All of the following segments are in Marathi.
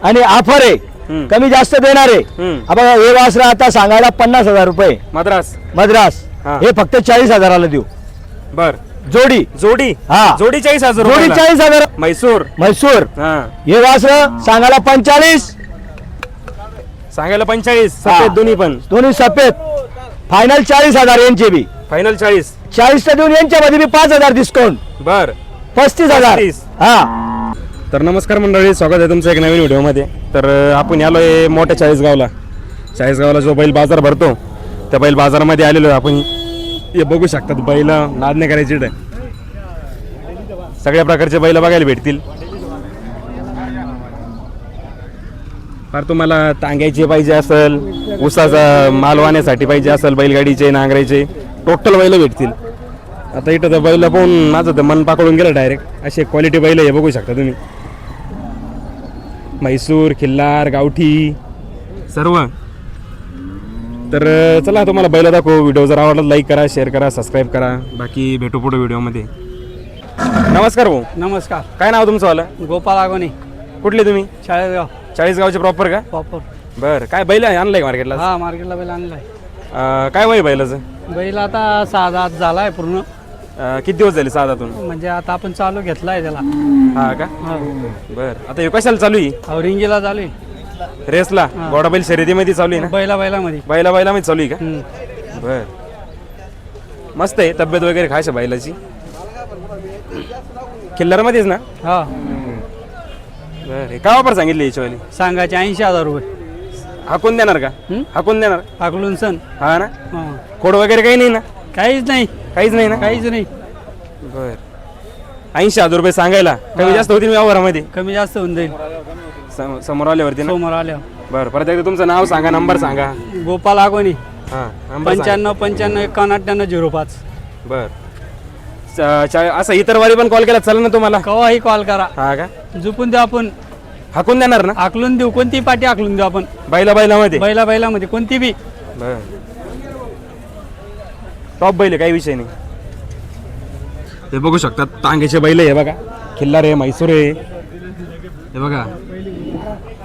आणि ऑफर आहे. कमी जास्त देणार आहे. आपण हे वासरा आता सांगायला पन्नास हजार रुपये. मद्रास. मद्रास. हा. फक्त चाळीस हजाराला देऊ. बर. जोडी. जोडी? हा. जोडी चाळीस हजार जोडी. चाळीस हजार. म्हैसूर. म्हैसूर. हा. वासर सांगायला पंचाळीस. सांगायला पंचाळीस. सफेद दोन्ही पण. दोन्ही सफेद. फायनल चाळीस हजार यांचे बी. फायनल चाळीस. चाळीस देऊन यांच्यामध्ये बी पाच हजार डिस्काउंट बर. पस्तीस हजार. हा. तर नमस्कार मंडळी स्वागत आहे तुमचं एक नवीन व्हिडिओमध्ये. तर आपण आलो आहे मोठ्या चाळीसगावला. चाळीसगावला जो बैल बाजार भरतो त्या बैल बाजारामध्ये आलेलो आहे आपण. हे बघू शकतात बैल नादने करायची सगळ्या प्रकारचे बैल बघायला भेटतील. फार तुम्हाला तांग्याचे पाहिजे असेल ऊसाचा माल वाहण्यासाठी पाहिजे असेल बैलगाडीचे नांगरायचे टोटल बैल भेटतील. आता इथं तर बैल पाहून माझं तर मन पाकडून गेलं डायरेक्ट असे क्वालिटी बैल हे बघू शकता तुम्ही. म्हैसूर खिल्लार गावठी. सर्व. तर चला तुम्हाला बैल दाखवू. व्हिडिओ जर आवडला लाईक करा शेअर करा सबस्क्राईब करा. बाकी भेटू पुढे व्हिडिओमध्ये. नमस्कार भाऊ. नमस्कार. काय नाव तुमचं वालं? गोपाल आगोनी. कुठले तुम्ही? चाळीसगाव. चाळीसगावचे प्रॉपर का? प्रॉपर बरं काय बैल आहे आणलंय मार्केटला हा मार्केटला बैल आणलाय. काय वय बैलाचं? बैल आता सहा दात झालाय पूर्ण. अं, किती दिवस झाले साधातून म्हणजे आता आपण चालू घेतलाय त्याला. हा का? हा. बरं. आता हे कशाला चालू आहे? अहो, रिंगीला चालू आहे. रेसला? घोडा बैल शर्यतीमध्ये चालू आहे ना? बैला बैलामध्ये बैला बैलामध्ये चालू आहे का. बर. मस्त आहे. तब्येत वगैरे खायच्या बैलाची? किल्लरमध्येच ना? हा. बर. काय वापर सांगितली याच्यावाली? सांगायचे ऐंशी हजार रुपये. हाकून देणार का? हं? हाकून देणार? अकलून सण हा ना? हा. खोड वगैरे काही नाही ना? काहीच नाही. काहीच नाही ना? काहीच नाही. बर. ऐंशी हजार रुपये सांगायला. कमी जास्त होतील व्यवहारामध्ये? कमी जास्त होऊन जाईल. सम- समोर आल्यावरती ना? समोर आल्या बरं परत एकदा तुमचं नाव सांगा नंबर सांगा. गोपाल आगोनी हा नंबर सांगा. पंच्याण्णव पंच्याण्णव एकावन्न अठ्ठ्याण्णव झिरो पाच. बर. च- चा- असं इतर वारी पण कॉल केला चालेल ना तुम्हाला. केव्हाही कॉल करा. हा का? झुपून देऊ आपण. हाकून देणार ना? आकलून देऊ कोणती पाठी आकलून देऊ आपण. बैला बैलामध्ये बैला बैलामध्ये कोणती बी. बर. टॉप बैल आहे, काही विषय नाही. हे बघू शकतात टांग्याचे बैल आहे हे बघा. खिल्लार आहे म्हैसूर आहे. हे बघा.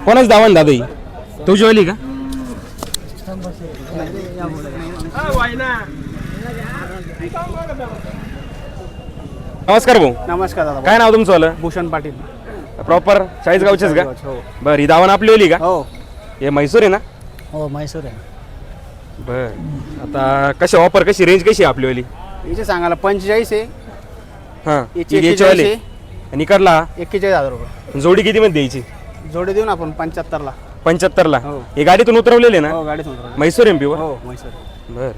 कोणाच दावण दादा तुझी वाली का? नमस्कार भाऊ. नमस्कार दादा काय नाव तुमचं वालं? भूषण पाटील. प्रॉपर चाळीसगावचेच का? हो. बरं ही दावण आपली होली का? हो. हे म्हैसूर आहे ना? हो म्हैसूर आहे. बर. आता कशी ऑफर कशी रेंज कशी आहे आपली वाली? याचे सांगायला पंचेचाळीस आहे. हां याची याच्यावाली आणि इकडला एक्केचाळीस हजार रुपये. जोडी किती मध्ये द्यायची? जोडी देऊन आपण पंच्याहत्तरला. पंच्याहत्तरला? हो. हे गाडीतून उतरवलेले ना? हो गाडीत उतरवलं. म्हैसूर एम वर? हो म्हैसूर. बर.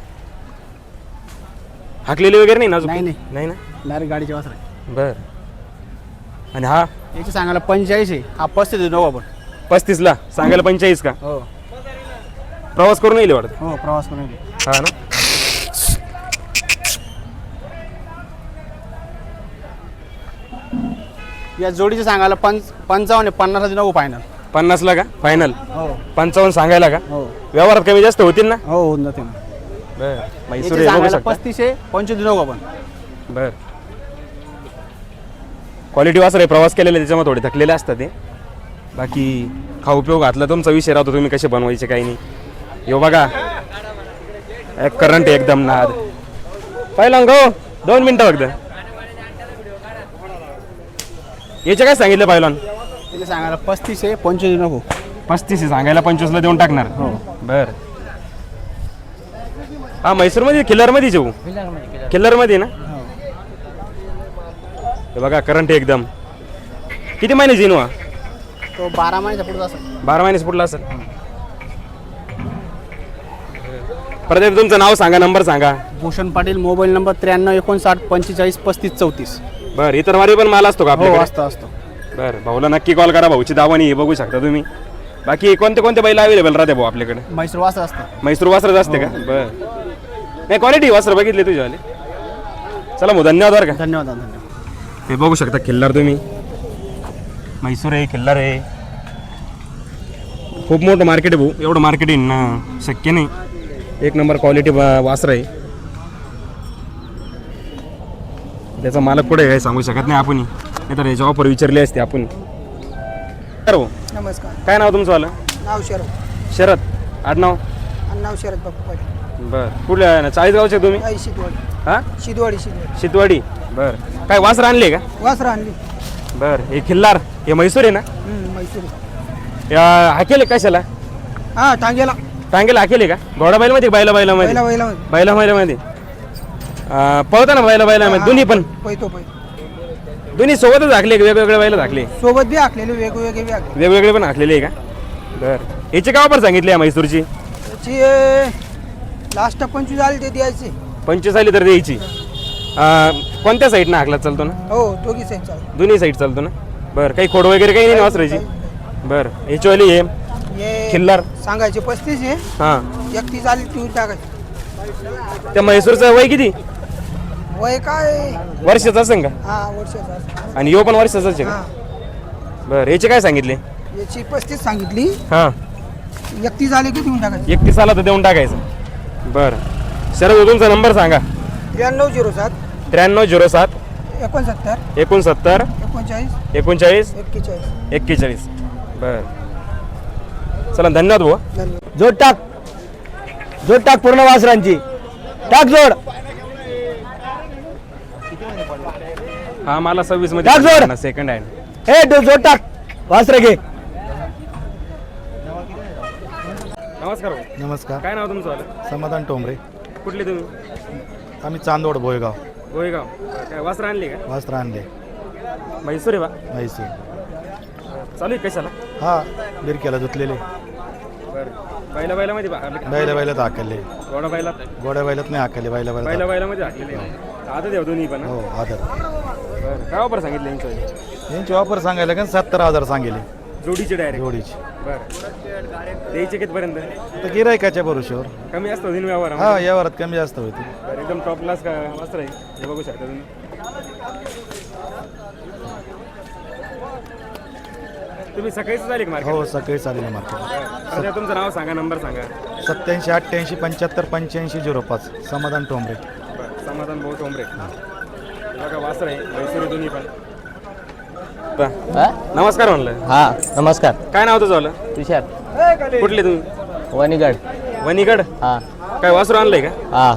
हाकलेली वगैरे नाही ना अजून? नाही, नाही. नाही ना? डायरेक्ट गाडीचे वासर आहे. बर. आणि हा? याचे सांगायला पंचेचाळीस आहे. हा पस्तीस देऊ आपण. पस्तीसला? सांगायला पंचेचाळीस का? हो. प्रवास करून येईल वाटत? हो प्रवास करून येते. हा ना? या जोडीचे सांगायला पंच पंचावन्न आहे, पन्नास नको फायनल पन्नासला का? फायनल हो. पंचावन्न सांगायला का? हो. व्यवहारात कमी जास्त होतील ना? हो होऊन जाते ना बर. म्हैसूर याचे आहे, बघू सांगायला शकता. पस्तीस आहे पंचवीस नको आपण. बर. क्वालिटी वासर आहे प्रवास केलेला आहे, त्याच्यामुळे थोडे थकलेले असतात ते बाकी खाऊ पिऊ घातला तुमचा विषय राहतो तुम्ही कसे बनवायचे काही नाही. यो बघा. एक करंट एकदम नाद पहिला गो दोन मिनटं फक्त. याचे काय सांगितलं याचे सांगायला पस्तीस आहे पंचवीस नको. पस्तीस आहे सांगायला पंचवीसला देऊन टाकणार. हो. बर. हा म्हैसूरमध्ये किल्लरमध्ये येऊ किल्लरमध्ये ना? हो. हे बघा करंट एकदम. किती महिने येईन वा तो बारा महिन्याचा पुढे असं बारा महिने फुटला असेल. एकदा तुमचं नाव सांगा नंबर सांगा. भूषण पाटील मोबाईल नंबर त्र्याण्णव एकोणसाठ पंचेचाळीस पस्तीस चौतीस. बरं इतर वारी पण माल असतो का हो आपल्याकडे? असतो असतो. बरं भाऊला नक्की कॉल करा भाऊची दावणी हे बघू शकता तुम्ही. बाकी कोणते कोणते बैल अवेलेबल राहते भाऊ आपल्याकडे? म्हैसूर वासर असतं. म्हैसूर वासरच असते का? बरं. नाही क्वालिटी वासर बघितले तुझ्यावाले चला भाऊ धन्यवाद बरं का. धन्यवाद धन्यवाद हे बघू शकता खिल्लार तुम्ही. म्हैसूर आहे खिल्लार आहे. खूप मोठं मार्केट आहे भाऊ. एवढं मार्केट आहे ना शक्य नाही. एक नंबर क्वालिटी वासर आहे. त्याचा मालक पुढे काय सांगू शकत नाही आपण. नाही तर याची ऑफर विचारली असते आपण. नमस्कार. काय नाव तुमचं आलं नाव शरद. शरद. आडनाव नाव? शरद बापू पाटील. बर. कुठल्या ना चाळीसगावचे तुम्ही? आई शिदवाडी हा? शिदवाडी शिदवाडी शितवाडी. बर. काय वासर आणले का? वासरा आणली. बर. हे खिल्लार. हे म्हैसूर आहे ना? म्हैसूर. या हाकेले कशाला? हा टांग्याला टांगेला हाकेले का? घोडा बैला बैलामध्ये? पहिला पहिला बैला बैलामध्ये. अं, पळता ना बैला बैलामध्ये? दोन्ही पण? पैतो पै दोन्ही सोबतच का? वेगवेगळे बैल हाकले? सोबत बी आखलेले वेगवेगळे बी आखले वेगवेगळे पण हाकलेले आहे का? बर. याचे का पण सांगितले या म्हैसूरची? त्याची लास्ट पंचवीस आले ते द्यायचे. पंचवीस आली तर द्यायची. कोणत्या साईडनं हाकला चालतो ना? हो दोघी साईड चालू दोन्ही साईड चालतो ना? बरं काही खोड वगैरे काही नाही वासरायची बरं याचीवाली आहे हे. खिल्लार सांगायचे पस्तीस आहे. हां. एकतीस आली ठेवून टाकायचे. त्या म्हैसूरचं वय किती? वय काय? वर्षाचं असेल का? हा वर्षाचा आणि यो पण वर्षाचाच आहे हा. का बरं याचे काय सांगितले? याची पस्तीस सांगितली. हां. एकतीस आले की देऊन टाकायचे. एकतीस आला तर देऊन टाकायचं. बरं. शरद तुमचा नंबर सांगा. त्र्याण्णव झिरो सात. त्र्याण्णव झिरो सात. एकोणसत्तर. एकोणसत्तर. एकोणचाळीस. एकोणचाळीस. एक्केचाळीस. एक्केचाळीस. बरं. चला धन्यवाद भाऊ. जोड टाक. जोड टाक पूर्ण वासरांची. टाक जोड. हा मला सव्वीस टाक जोड. मध्ये सेकंड हँड हे दो- जोड टाक. वासर घे. नमस्कार भाऊ. नमस्कार. काय नाव तुमचं? आलं समाधान टोंबरे. कुठले तुम्ही? आम्ही चांदवड भोयगाव. गोयगाव काय वस्त्र आणली का? वस्त्र आणले. म्हैसूर आहे बा? म्हैसूर. चालू आहे कशाला? हा बिरक्याला धुतलेले. बरं. बैला बैलामध्ये हाकले का? बैला बैलात हाकले घोडा बैला गोड्या बैलात नाही हाकले बैला बैला बैला बैलामध्ये हाकलेले आता देव दोन्ही पण. हो आदर बरं काय वापर सांगितलं यांचं? यांची वापर सांगायला का सत्तर हजार सांगेले. जोडीचे डायरेक्ट जोडीची. बरं. द्यायचे कितपर्यंत तर गिरायकाच्या भरोश्यावर. कमी असतो दिन व्यवहार हा यावरात कमी जास्त होती बरं एकदम टॉप क्लास का वस्त्र आहे हे बघू शकता तुम्ही. तुम्ही सकाळीच झाली का मार्केट हो सकाळी चालेल मार्केट सध्या तुमचं नाव सांगा नंबर सांगा. सत्याऐंशी अठ्ठ्याऐंशी पंच्याहत्तर पंच्याऐंशी झिरो पाच. समाधान टोंबरे. बरं समाधान भाऊ टोंबरे. बघा वासर आहे. मैसुरी दोन्ही पण. नमस्कार म्हणलं. हा नमस्कार. काय नाव तुझं आलं तुषार. कुठले तुम्ही वणीगड वणीगड हा. काय वासरू आणलंय का? हा.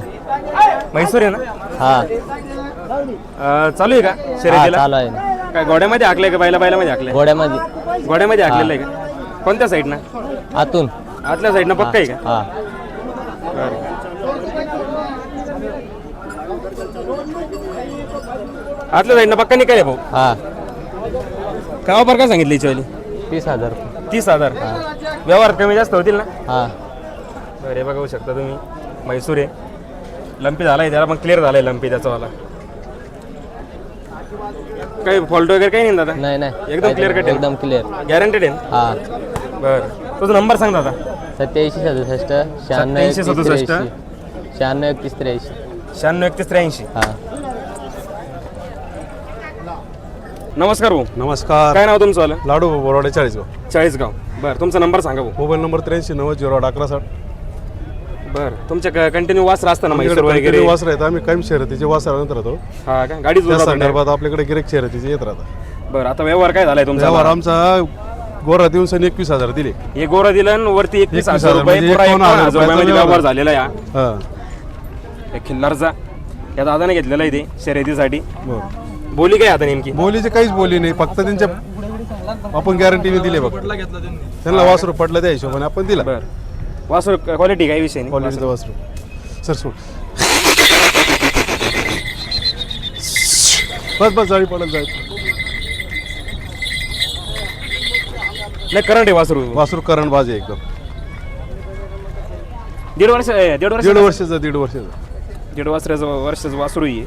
म्हैसूर आहे ना? हा. अं, चालू आहे का? शर्यतीला आहे काय घोड्यामध्ये हाकलंय का बैला? बैलामध्ये हाकलंय? घोड्यामध्ये. घोड्यामध्ये हाकलेलं आहे का? कोणत्या साईडनं आतून. आतल्या साईडनं पक्का आहे का? हा. बरं आतल्या साईडनं पक्का नाही काय भाऊ. हा. काय वापर काय सांगितली याची तीस हजार तीस हजार. व्यवहार कमी जास्त होतील ना? हा. बरं बघू शकता तुम्ही. म्हैसूर आहे. लंपी झालाय त्याला पण क्लिअर झालाय लंपी त्याचावाला काही फॉल्ट वगैरे काही नाही ना दादा? नाही नाही. एकदम clear cut आहे. एकदम क्लिअर गॅरंटेड आहे? हा. बरं. तुझा नंबर सांग दादा. सत्याऐंशी सदुसष्ट शहाण्णव एकतीस सदुसष्ट. त्र्याऐंशी. शहाण्णव एकतीस त्र्याऐंशी. शहाण्णव एकतीस त्र्याऐंशी. हा. नमस्कार भाऊ. नमस्कार. काय नाव तुमचं? आलं. लाडू बोराडे चाळीसगाव. चाळीसगाव. बरं तुमचा नंबर सांगा भाऊ. मोबाईल नंबर त्र्याऐंशी नव्वद झिरो आठ अकरा साठ. बरं. तुमच्या कंटिन्यू वासर असतं ना म्हैसूर वगैरे वासर आहेत. आम्ही कायम शर्यतीचे वासर आणत राहतो. हा का? गाडी त्या जोरात संदर्भात आपल्याकडे गिरेक शर्यतीचे येत राहतात. बरं आता व्यवहार काय झालाय तुमचा? त्यावर आमचा गोरा दिवसांनी एकवीस हजार दिले. हे गोरा दिलं आणि वरती एकवीस 21 हजार रुपये म्हणजे पुरा एकावन्न एकावन्न हजार हजार रुपयामध्ये रुपयाचा व्यवहार झालेला या. हा. हे खिल्लारचा. या दादाने घेतलेला आहे ते शर्यतीसाठी. बरं. बोली काय आता नेमकी? बोलीची काहीच बोली नाही. फक्त त्यांच्या आपण गॅरंटीने दिले फक्त. त्यांना वासरू पडलं त्या हिशोबाने आपण दिला. बरं. वासर क्वालिटी काही विषय नाही. क्वालिटीचं वासरू. सर सोड. बस बस जाळी पडत जायचं नाही करंट आहे वासरू. वासरू करण बाज आहे एकदम. दीड वर्ष ए, दीड वर्ष दीड वर्षाचं दीड वर्षाचं. दीड वर्षाचं वर्षाचं वासरू आहे.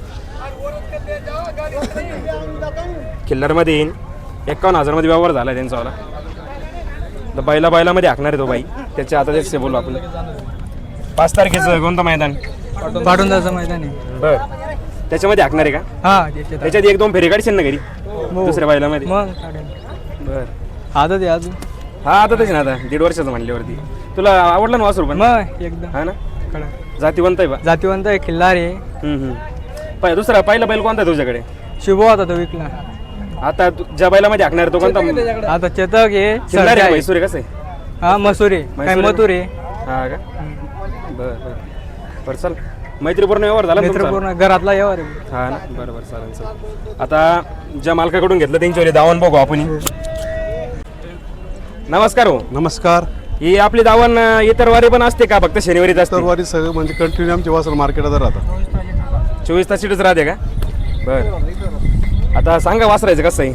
खिल्लारमध्ये येईन. एकावन्न हजारमध्ये व्यवहार झाला त्यांचावाला तर बैला बैलामध्ये हाकणार आहे तो बाई. त्याच्या आता बोलू आपण. पाच तारखेचं कोणतं मैदान? पाठवून जायचं मैदान आहे. बर. त्याच्यामध्ये हाकणार आहे का? हा त्याच्यात त्याच्यात एक दोन फेरी काढशील ना घरी? दुसऱ्या बैलामध्ये. मग काढेल. बर. आता ते अजून. हा आता तेच ना आता. दीड वर्षाचं म्हणल्यावरती. तुला आवडलं ना वासरू पण? मग एकदम हा ना? जातीवंत आहे बा. जातीवंत आहे खिल्लार आहे. हम्म, हम्म. पाय दुसरा पहिला बैल कोणता आहे तुझ्याकडे? शुभ होता तो विकला. आता तू- ज्या बैलामध्ये हाकणार तो कोणता? आता चेतक आहे सर्जा आहे आहे. म्हैसूर आहे कसं आहे? हा मसूर. काय म्हैसूर? मथुर? हा का? बर बर. बरं चल. मैत्रीपूर्ण व्यवहार झाला ना तुमचा? नेत्रपूर्ण घरातला यावर आहे. हा ना? बरं बरं चालेल चालेल आता ज्या मालकाकडून घेतलं त्यांच्यावर दावण बघू आपण. नमस्कार हो. नमस्कार. ही आपली दावण अं, इतर वारी पण असते का? फक्त शनिवारीच असते? तरवारी सगळं म्हणजे कंटिन्यू आमचे वासर मार्केटात राहतात. चोवीस तासीतच राहते का? बर. आता सांगा वासरायचं कसं आहे?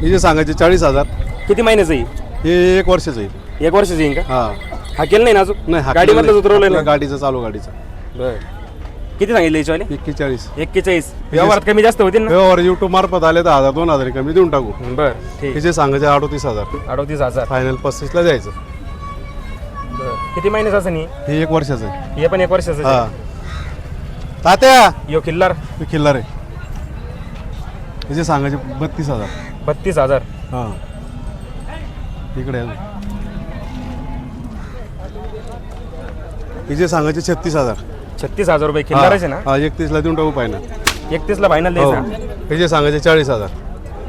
हे जे सांगायचे चाळीस हजार. किती महिन्याचं आहे? हे एक वर्षाचं आहे. एक वर्षाचं येईन का? हा. हा केलं नाही ना अजून? नाही हा गाडीमधलं उतरवलंय आपल्या ना? गाडीचं चालू गाडीचं. बर. किती सांगितले याच्यावाले? एक्केचाळीस. एक्केचाळीस. व्यवहारात कमी जास्त होतील ना? व्यवहार युट्यूब मार्फत आले तर हजार दोन हजार कमी देऊन टाकू. बर ठीक. हे जे सांगायचे अडोतीस हजार. अडोतीस हजार. फायनल पस्तीसला द्यायचं. बर. किती महिन्याचं असं नाही हे एक वर्षाचं आहे. हे पण एक वर्षाचं हा. आहे. तात्या! यो किल्लार. हे किल्लार आहे. जे सांगायचे बत्तीस हजार. बत्तीस हजार. हां. इकडे आहे. हे जे सांगायचे छत्तीस हजार. छत्तीस हजार रुपये किल्लाराचे ना? हा एकतीसला देऊन टाकू फायनल एकतीस ला फायनल हो द्यायचा? हे. जे सांगायचे चाळीस हजार.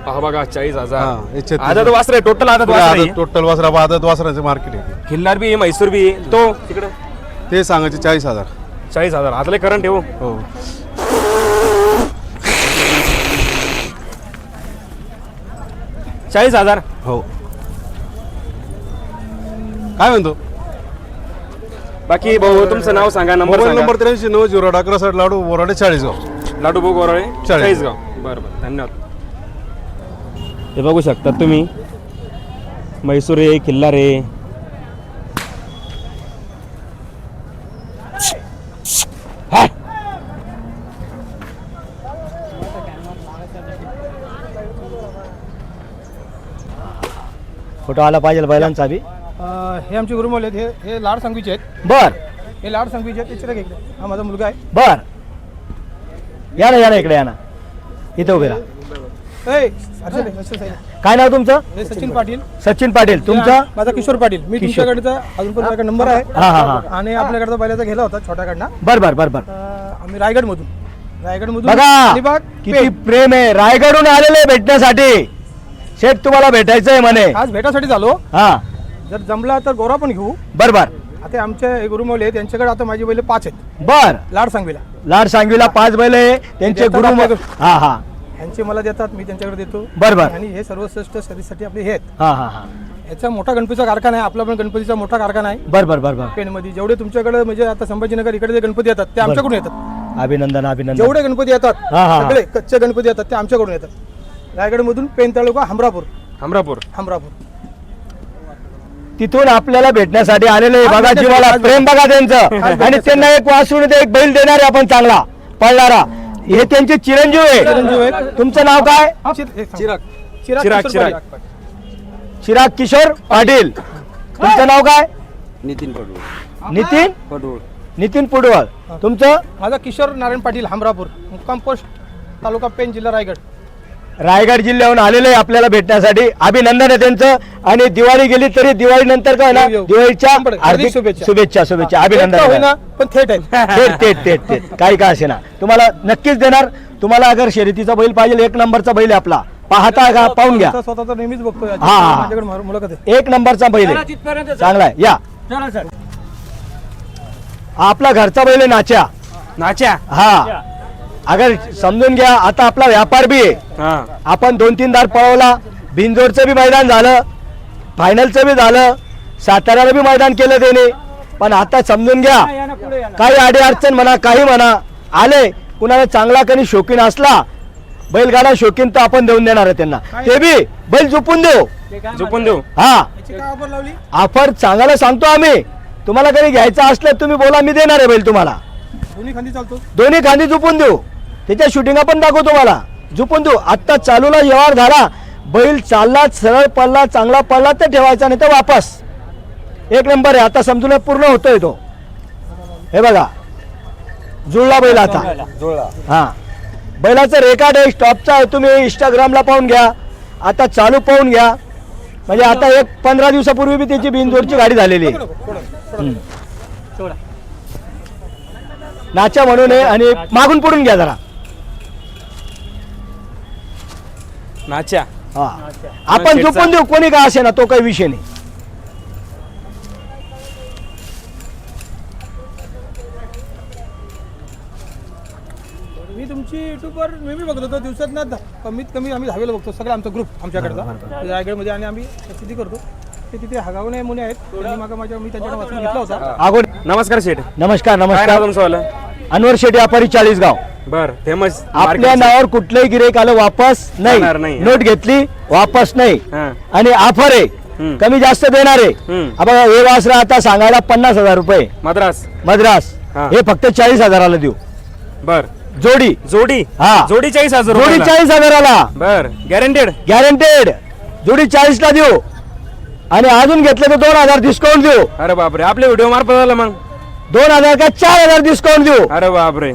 हा बघा चाळीस हा, हे हजार छत्तीस. आदत वासरे टोटल आदत वासरे टोटल वासरा आदत वासराचे मार्केट आहे खिल्लार बी म्हैसूर बी तो तिकडे. ते सांगायचे चाळीस हजार. चाळीस हजार. आदले करंट ठेवू. हो. चाळीस हजार. हो. काय म्हणतो? बाकी भाऊ तुमचं नाव सांगा नंबर मोबाईल सांगा. नंबर त्र्याऐंशी नऊ झिरो अकरा साठ लाडू बोराडे चाळीसगाव. लाडू भाऊ गोराळे चाळीस. चाळीसगाव. बरं बरं धन्यवाद. हे बघू शकता तुम्ही. म्हैसूर आहे किल्लार आहे फोटो आला पाहिजे बैलांचा बी. हे आमचे गुरुमौल आहेत. हे हे लाड संगवीचे आहेत. बर. हे लाड संगवीचे आहेत. इकडे हा माझा मुलगा आहे. बर. या ना या ना इकडे या ना. इथं उभे राहा. ए, अर्षद आहे, अर्षद आहे. काय नाव तुमचं? हे सचिन पाटील. सचिन पाटील. तुमचं? माझा किशोर पाटील. मी तुमच्याकडचा अजून पण माझ्याकडे नंबर आहे. हा हा हा. आणि आपल्याकडचा बैलाचा गेला होता छोट्याकडनं. बर बर बर बर. अं, आम्ही रायगडमधून. रायगडमधून बघा अलिबाग, किती. प्रेम आहे. रायगडहून आलेले भेटण्यासाठी. शेठ तुम्हाला भेटायचंय म्हणे. आज भेटासाठी झालो. हा. जर जमला तर गोरा पण घेऊ. बर बर आता आमचे हे गुरुमौली आहेत त्यांच्याकडे आता माझी बैल पाच आहेत. बर. लाड सांगवीला. लाड सांगवीला पाच बैल आहे त्यांचे देतात गुरु. हा हा. यांचे मला देतात मी त्यांच्याकडे देतो. बर बर आणि हे सर्वश्रेष्ठ शरीरसाठी आपले हे आहेत. हा हा हा. याचा मोठा गणपतीचा कारखाना आहे आपला पण गणपतीचा मोठा कारखाना आहे. बर बर बर बर पेणमध्ये जेवढे तुमच्याकडे म्हणजे आता संभाजीनगर इकडे जे गणपती येतात ते आमच्याकडून येतात. अभिनंदन अभिनंदन. जेवढे गणपती येतात. सगळे कच्चे गणपती येतात ते आमच्याकडून येतात. रायगडमधून पेन तालुका हमरापूर. हमरापूर. हमरापूर. तिथून आपल्याला भेटण्यासाठी आलेले बघा जीवाला प्रेम बघा त्यांचं. आणि त्यांना एक वासून एक बैल देणार आहे आपण चांगला पळणारा. हे त्यांचे चिरंजीव चिरंजीव आहे. तुमचं नाव काय? चिराग. चिराग, चिराग चिराग. किशोर पाटील. तुमचं नाव काय? नितीन नितीन? नितीन पुडवळ. तुमचं? माझा किशोर नारायण पाटील हमरापूर मुक्काम पोस्ट तालुका पेन जिल्हा रायगड. रायगड जिल्ह्याहून आलेले आहे आपल्याला भेटण्यासाठी. अभिनंदन आहे त्यांचं. आणि दिवाळी गेली तरी दिवाळी नंतर काय ना. दिवाळीच्या. हार्दिक शुभेच्छा. शुभेच्छा शुभेच्छा. थेट अभिनंदन होईना पण थेट आहे. तेच तेच तेच तेच काही का असे ना तुम्हाला नक्कीच देणार. तुम्हाला अगर शर्यतीचा बैल पाहिजे एक नंबरचा बैल आहे आपला. पाहता का पाहून घ्या. स्वतः स्वतःचा नेहमीच बघतोय. हा, हा. माझ्याकडे मार- मुलाखत आहे. एक नंबरचा बैल आहे. चांगला आहे. या. आपला घरचा बैल आहे नाच्या. नाच्या? हा. अगर समजून घ्या आता आपला व्यापार बी आहे. हा. आपण दोन तीन दार पळवला बिनजोडचं बी मैदान झालं फायनलचं बी झालं साताऱ्याला बी मैदान केलं त्याने. पण आता समजून घ्या काही अडी अडचण म्हणा काही म्हणा आले कुणाला चांगला कधी शौकीन असला बैलगाडा शौकीन तर आपण देऊन देणार आहे त्यांना. ते बी बैल झोपून देऊ. झोपून देऊ. हा. ऑफर सांगायला सांगतो आम्ही. तुम्हाला कधी घ्यायचं असलं तुम्ही बोला मी देणार आहे बैल तुम्हाला. दोन्ही खांदी चालतो. दोन्ही खांदी झुपून देऊ. त्याच्या शूटिंग पण दाखवू तुम्हाला. झुपून देऊ आत्ता चालूला व्यवहार झाला. बैल चालला सरळ पडला चांगला पडला तर ठेवायचा नाही तर वापस. एक नंबर आहे. आता समजून पूर्ण होतोय तो. हे बघा. जुळला बैल आता. हा. बैलाचं रेकॉर्ड आहे. स्टॉपचा आहे. तुम्ही इंस्टाग्रामला पाहून घ्या. आता चालू पाहून घ्या. म्हणजे आता एक पंधरा दिवसापूर्वी बी त्याची बिनजोडची गाडी झालेली आहे. नाच्या म्हणून आहे आणि मागून पडून घ्या जरा. नाच्या. हा. आपण शेठचा- झोपून देऊ कोणी का असे ना तो काही विषय नाही. मी तुमची युट्यूबवर नेहमी बघत होतो दिवसात ना कमीत कमी आम्ही दहावीला बघतो सगळं आमचा ग्रुप आमच्याकडचा. रायगडमध्ये आणि आम्ही प्रसिद्धी करतो. ते तिथे हगावणे मुने आहेत. त्यांनी मागं माझ्या मी त्यांच्याकडे वाचून घेतला होता. अगोद नमस्कार शेठ. नमस्कार काय नाव नमस्कार. तुमचं वालं? अनवर शेठ व्यापारी चाळीस गाव. बर फेमस आपल्या नावावर कुठलंही गिरेक आलं वापस जाणार नाही नाही. नोट घेतली वापस नाही. हा. आणि ऑफर आहे. हम्म. कमी जास्त देणार आहे. हम्म. हा बघा हे वासरा आता सांगायला पन्नास हजार रुपये. मद्रास. मद्रास. हा. हे फक्त चाळीस हजाराला देऊ. बर. जोडी. जोडी? हा. जोडी चाळीस हजार जोडी रुपयाला. चाळीस हजाराला. बर. गॅरंटेड गॅरंटेड जोडी चाळीस ला देऊ. आणि अजून घेतलं तर दोन हजार डिस्काउंट देऊ. अरे बापरे. आपले व्हिडिओ मार्फत झालं मग. दोन हजार का चार हजार डिस्काउंट देऊ. अरे बापरे.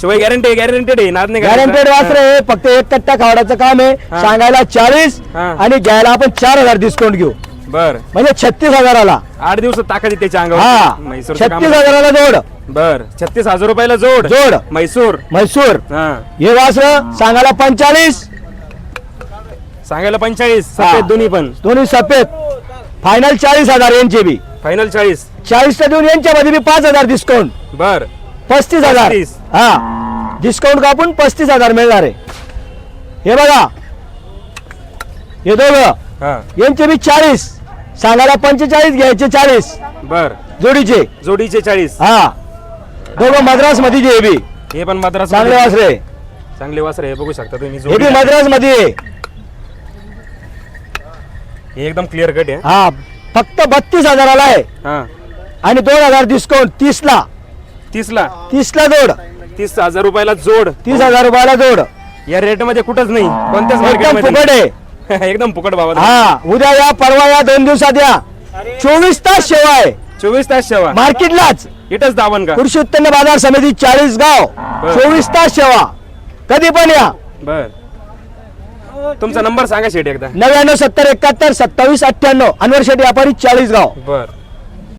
शिवाय गॅरंटी गॅरंटेड आहे. नाद नाही गॅरंटेड. वासर आहे फक्त एक कट्टा खावडाचं काम आहे. सांगायला चाळीस हा. आणि घ्यायला आपण चार हजार डिस्काउंट घेऊ. बर. म्हणजे छत्तीस हजाराला. आठ दिवसात ताकद आहे त्याच्या हा. अंगावर म्हैसूरचं काम छत्तीस हजाराला जोड. बर. छत्तीस हजार रुपयाला जोड. जोड. म्हैसूर. म्हैसूर. हा. हे वासर सांगायला पंचाळीस. सांगायला पंचाळीस. हा. सफेद दोन्ही पण. दोन्ही सफेद. फायनल चाळीस हजार यांचे बी फायनल चाळीस. चाळीस देऊन यांच्यामध्ये बी पाच हजार डिस्काउंट बर. पस्तीस हजार. पस्तीस. हा. डिस्काउंट कापून पस्तीस हजार मिळणार आहे. हे बघा. हे दोघं. हा. यांचे बी चाळीस. सांगायला पंचेचाळीस घ्यायचे चाळीस. बर. जोडीचे. जोडीचे चाळीस. हा. दोघं मद्रासमध्ये हे बी. हे पण मद्रास चांगले वासरे. चांगले वासरे हे बघू शकता तुम्ही हे जोडी बी मद्रासमध्ये. हे एकदम क्लिअर कट आहे. हा. फक्त बत्तीस हजाराला आहे. हा. आणि दोन हजार डिस्काउंट तीस ला तीस ला तीस ला जोड. तीस हजार रुपयाला जोड. तीस हजार रुपयाला जोड. या रेटमध्ये कुठंच नाही. कोणत्याच एकदम मार्केट फुकट आहे. एकदम फुकट भावा हा उद्या या परवा या दोन दिवसात या. चोवीस तास सेवा आहे. चोवीस तास सेवा मार्केटलाच. इथंच दावण का? कृषी उत्पन्न बाजार समिती चाळीस गाव. चोवीस तास सेवा कधी पण या. बर. तुमचा नंबर सांगा शेट एकदा. नव्याण्णव सत्तर एकाहत्तर सत्तावीस अठ्ठ्याण्णव. अनवर शेट्टी व्यापारी चाळीस गाव. बर.